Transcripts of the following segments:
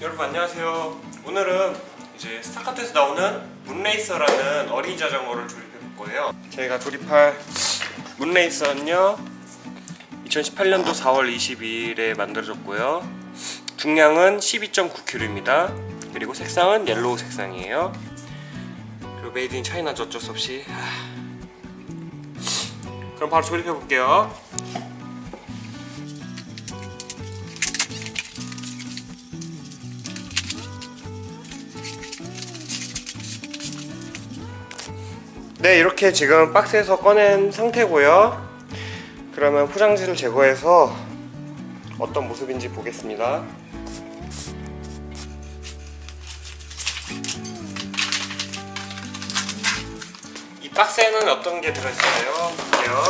여러분 안녕하세요. 오늘은 이제 스타카토에서 나오는 문레이서라는 어린이 자전거를 조립해 볼 거예요. 저희가 조립할 문레이서는요. 2018년도 4월 22일에 만들어졌고요. 중량은 12.9kg입니다. 그리고 색상은 옐로우 색상이에요. 그리고 메이드 인 차이나죠 어쩔 수 없이. 하. 그럼 바로 조립해 볼게요. 네 이렇게 지금 박스에서 꺼낸 상태고요. 그러면 포장지를 제거해서 어떤 모습인지 보겠습니다. 이 박스에는 어떤 게 들어있어요? 볼게요.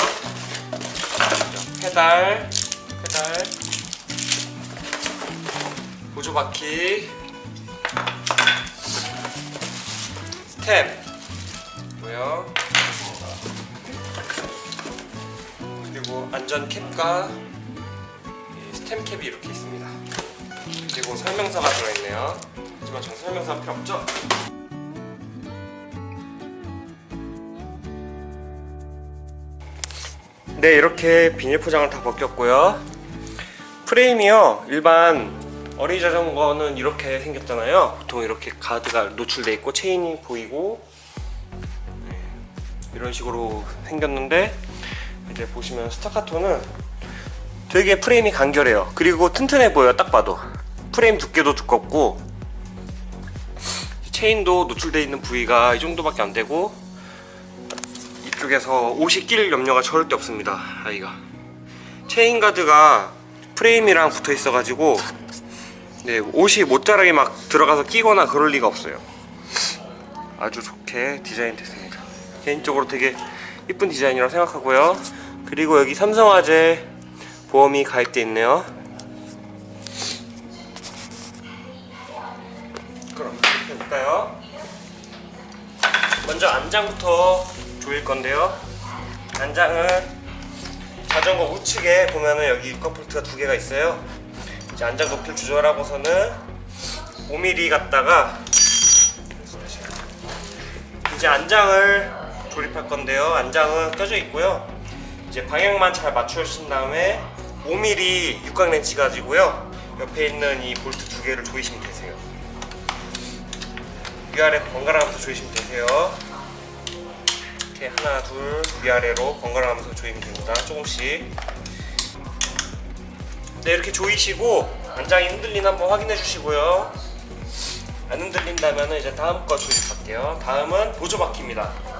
페달 페달. 보조바퀴. 스 템 고요 그리고 안전 캡과 이 스템 캡이 이렇게 있습니다. 그리고 설명서가 들어있네요. 하지만 전 설명서 필요 없죠? 네 이렇게 비닐 포장을 다 벗겼고요. 프레임이요 일반 어린이 자전거는 이렇게 생겼잖아요. 보통 이렇게 가드가 노출돼 있고 체인이 보이고 이런 식으로 생겼는데 이제 보시면 스타카토는 되게 프레임이 간결해요. 그리고 튼튼해 보여요. 딱 봐도 프레임 두께도 두껍고 체인도 노출되어 있는 부위가 이 정도밖에 안 되고 이쪽에서 옷이 낄 염려가 절대 없습니다. 아이가 체인 가드가 프레임이랑 붙어 있어가지고 네, 옷이 못자라게 막 들어가서 끼거나 그럴 리가 없어요. 아주 좋게 디자인 됐습니다. 개인적으로 되게 이쁜 디자인이라고 생각하고요. 그리고 여기 삼성화재 보험이 가입돼 있네요. 그럼 이렇게 해볼까요? 먼저 안장부터 조일 건데요. 안장은 자전거 우측에 보면은 여기 커플트가 두 개가 있어요. 이제 안장 높이를 조절하고서는 5mm 갖다가 이제 안장을 조립할 건데요. 안장은 껴져 있고요. 이제 방향만 잘 맞추신 다음에 5mm 육각 렌치 가지고요. 옆에 있는 이 볼트 두 개를 조이시면 되세요. 위아래 번갈아 가면서 조이시면 되세요. 이렇게 하나, 둘, 위아래로 번갈아 가면서 조이면 됩니다. 조금씩. 네, 이렇게 조이시고 안장이 흔들리나 한번 확인해 주시고요. 안 흔들린다면 이제 다음 거 조립할게요. 다음은 보조바퀴입니다.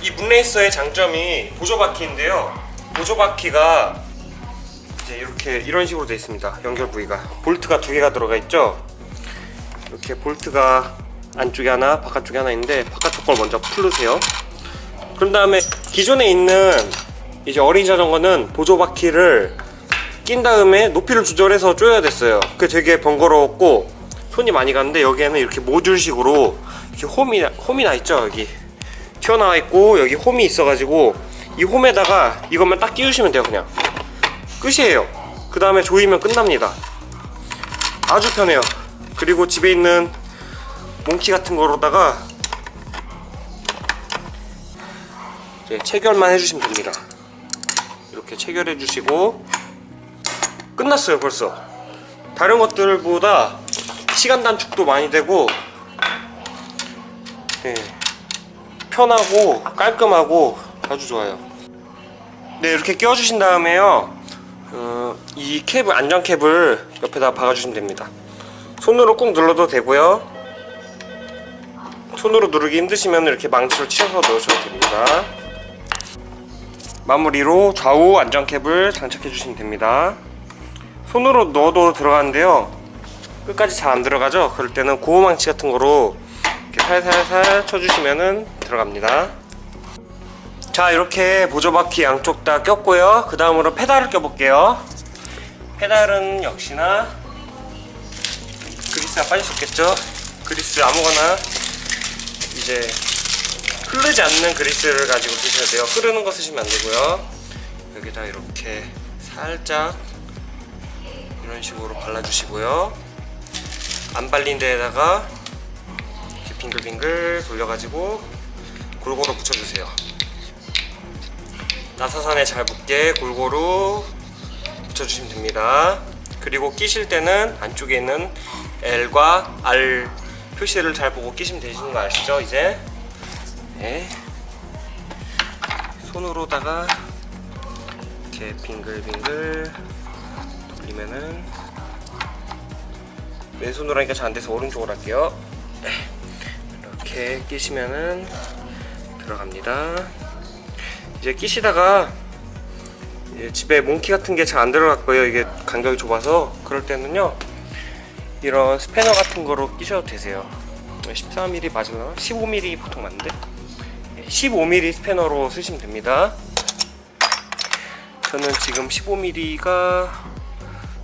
이 문레이서의 장점이 보조바퀴인데요. 보조바퀴가 이제 이렇게 이런 식으로 되어 있습니다. 연결 부위가 볼트가 두 개가 들어가 있죠. 이렇게 볼트가 안쪽에 하나, 바깥쪽에 하나 있는데 바깥쪽 걸 먼저 풀으세요. 그런 다음에 기존에 있는 이제 어린 자전거는 보조바퀴를 낀 다음에 높이를 조절해서 조여야 됐어요. 그게 되게 번거로웠고 손이 많이 갔는데 여기에는 이렇게 모듈식으로 이렇게 홈이 홈이 나 있죠 여기 튀어나와 있고 여기 홈이 있어가지고 이 홈에다가 이것만 딱 끼우시면 돼요 그냥 끝이에요. 그 다음에 조이면 끝납니다. 아주 편해요. 그리고 집에 있는 몽키 같은 거로다가 이제 체결만 해주시면 됩니다. 이렇게 체결해 주시고 끝났어요 벌써. 다른 것들보다 시간 단축도 많이 되고 예, 편하고 깔끔하고 아주 좋아요. 네 이렇게 끼워주신 다음에요. 어, 이 캡을 안전 캡을 옆에다 박아주시면 됩니다. 손으로 꾹 눌러도 되고요. 손으로 누르기 힘드시면 이렇게 망치로 치셔서 넣으셔도 됩니다. 마무리로 좌우 안전 캡을 장착해 주시면 됩니다. 손으로 넣어도 들어가는데요. 끝까지 잘 안 들어가죠? 그럴 때는 고무망치 같은 거로 이렇게 살살살 쳐주시면은 들어갑니다. 자 이렇게 보조바퀴 양쪽 다 꼈고요. 그 다음으로 페달을 껴볼게요. 페달은 역시나 그리스가 빠질 수 없겠죠? 그리스 아무거나 이제 흐르지 않는 그리스를 가지고 쓰셔야 돼요. 흐르는 거 쓰시면 안 되고요. 여기다 이렇게 살짝 이런 식으로 발라주시고요. 안 발린 데에다가 빙글빙글 돌려가지고 골고루 붙여주세요. 나사선에 잘 붙게 골고루 붙여주시면 됩니다. 그리고 끼실 때는 안쪽에 있는 L과 R 표시를 잘 보고 끼시면 되시는 거 아시죠? 이제 네. 손으로다가 이렇게 빙글빙글 돌리면은 왼손으로 하니까 잘 안 돼서 오른쪽으로 할게요. 이렇게 끼시면은 들어갑니다. 이제 끼시다가 이제 집에 몽키 같은 게 잘 안 들어갈 거예요. 이게 간격이 좁아서 그럴 때는요. 이런 스패너 같은 거로 끼셔도 되세요. 14mm 맞으나 15mm 보통 맞는데 15mm 스패너로 쓰시면 됩니다. 저는 지금 15mm가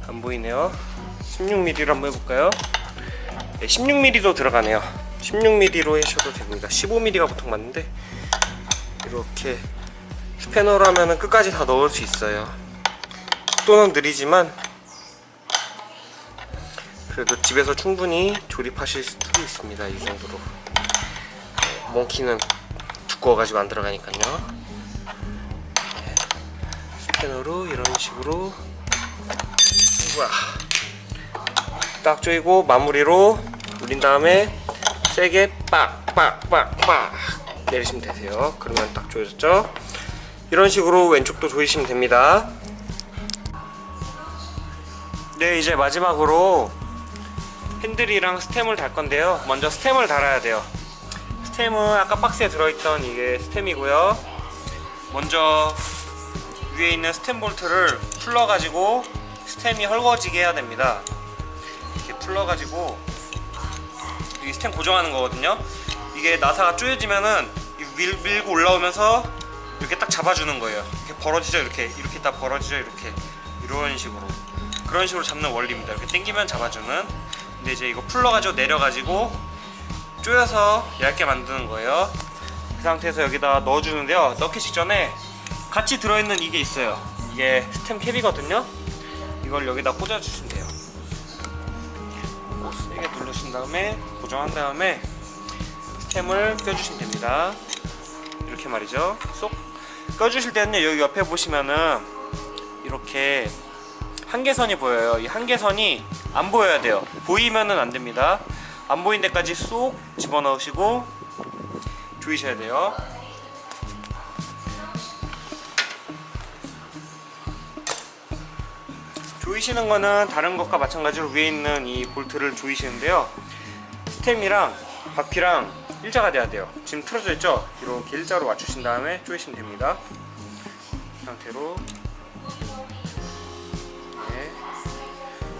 안 보이네요. 16mm로 한번 해볼까요? 네, 16mm도 들어가네요. 16mm로 하셔도 됩니다. 15mm가 보통 맞는데 이렇게 스패너로 하면 끝까지 다 넣을 수 있어요. 속도는 느리지만 그래도 집에서 충분히 조립하실 수도 있습니다. 이 정도로 네, 몽키는 두꺼워가지고 안 들어가니까요. 네, 스패너로 이런 식으로 우와 딱 조이고 마무리로 눌린 다음에 세게 빡빡빡빡 내리시면 되세요. 그러면 딱 조여졌죠? 이런 식으로 왼쪽도 조이시면 됩니다. 네, 이제 마지막으로 핸들이랑 스템을 달 건데요. 먼저 스템을 달아야 돼요. 스템은 아까 박스에 들어있던 이게 스템이고요. 먼저 위에 있는 스템 볼트를 풀러 가지고 스템이 헐거워지게 해야 됩니다. 이렇게 풀러 가지고 이 스템 고정하는 거거든요. 이게 나사가 쪼여지면은 이 밀, 밀고 올라오면서 이렇게 딱 잡아주는 거예요. 이렇게 벌어지죠, 이렇게 이렇게 딱 벌어지죠, 이렇게 이런 식으로 그런 식으로 잡는 원리입니다. 이렇게 당기면 잡아주는. 근데 이제 이거 풀러가지고 내려가지고 쪼여서 얇게 만드는 거예요. 그 상태에서 여기다 넣어주는데요. 넣기 직전에 같이 들어있는 이게 있어요. 이게 스템 캡이거든요. 이걸 여기다 꽂아주시면 돼요. 꼭 세게 누르신 다음에 고정한 다음에 스템을 껴주시면 됩니다. 이렇게 말이죠. 쏙 껴주실 때는요 여기 옆에 보시면은 이렇게 한계선이 보여요. 이 한계선이 안 보여야 돼요. 보이면은 안 됩니다. 안 보인 데까지 쏙 집어넣으시고 조이셔야 돼요. 조이시는 거는 다른 것과 마찬가지로 위에 있는 이 볼트를 조이시는데요. 스템이랑 바퀴랑 일자가 돼야 돼요. 지금 틀어져 있죠? 이렇게 일자로 맞추신 다음에 조이시면 됩니다. 이 상태로 네.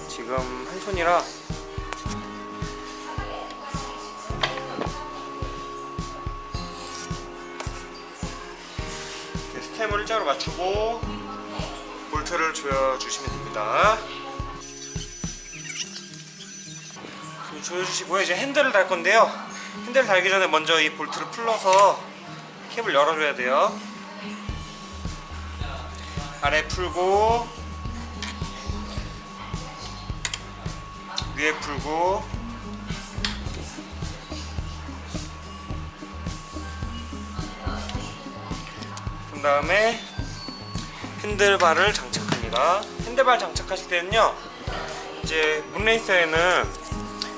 지금 한 손이라 이렇게 스템을 일자로 맞추고 볼트를 조여주시면 됩니다. 조여주시고요. 이제 핸들을 달 건데요. 핸들을 달기 전에 먼저 이 볼트를 풀러서 캡을 열어줘야 돼요. 아래 풀고 위에 풀고 그 다음에 핸들바를 장착합니다. 핸들바 장착하실 때는요, 이제 문레이서에는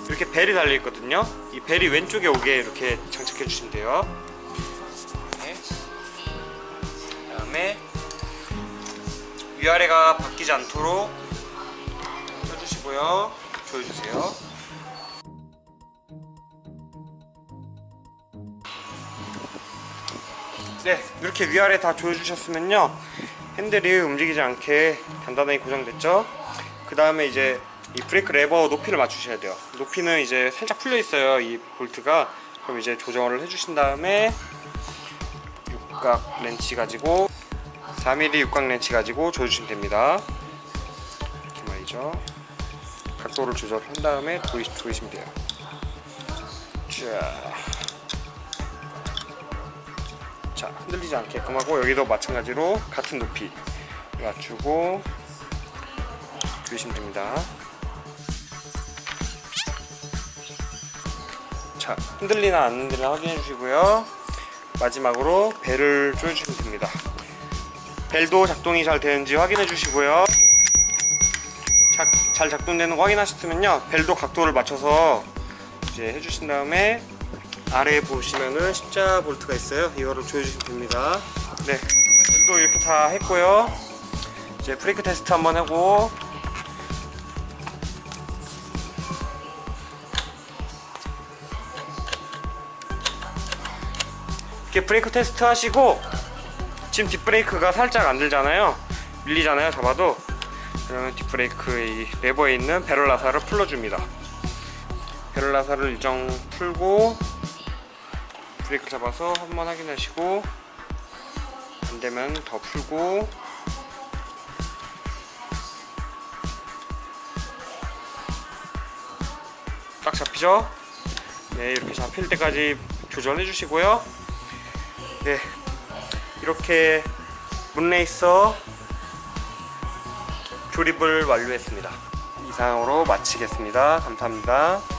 이렇게 벨이 달려 있거든요. 이 벨이 왼쪽에 오게 이렇게 장착해 주시면 돼요. 네. 그 다음에 위아래가 바뀌지 않도록 펴주시고요. 조여주세요. 네, 이렇게 위아래 다 조여주셨으면요. 핸들이 움직이지 않게 단단하게 고정됐죠. 그 다음에 이제 이 브레이크 레버 높이를 맞추셔야 돼요. 높이는 이제 살짝 풀려 있어요. 이 볼트가. 그럼 이제 조정을 해주신 다음에 육각 렌치 가지고 4mm 육각 렌치 가지고 조여주시면 됩니다. 이렇게 말이죠. 각도를 조절한 다음에 조이, 조이시면 돼요. 자. 흔들리지 않게끔 하고 여기도 마찬가지로 같은 높이 맞추고 조이시면 됩니다 자, 흔들리나 안 흔들리나 확인해 주시고요. 마지막으로 벨을 조여주시면 됩니다. 벨도 작동이 잘 되는지 확인해 주시고요. 작, 잘 작동되는 거 확인하셨으면요. 벨도 각도를 맞춰서 이제 해주신 다음에 아래에 보시면은 십자 볼트가 있어요. 이거를 조여주시면 됩니다. 네, 벨도 이렇게 다 했고요. 이제 브레이크 테스트 한번 하고 이렇게 브레이크 테스트 하시고 지금 뒷브레이크가 살짝 안 들잖아요 밀리잖아요 잡아도 그러면 뒷브레이크 이 레버에 있는 풀어줍니다 배럴 나사를 일정 풀고 브레이크 잡아서 한번 확인하시고 안 되면 더 풀고. 딱 잡히죠? 네 이렇게 잡힐 때까지 조절해 주시고요. 네 이렇게 문레이서 조립을 완료했습니다. 이상으로 마치겠습니다. 감사합니다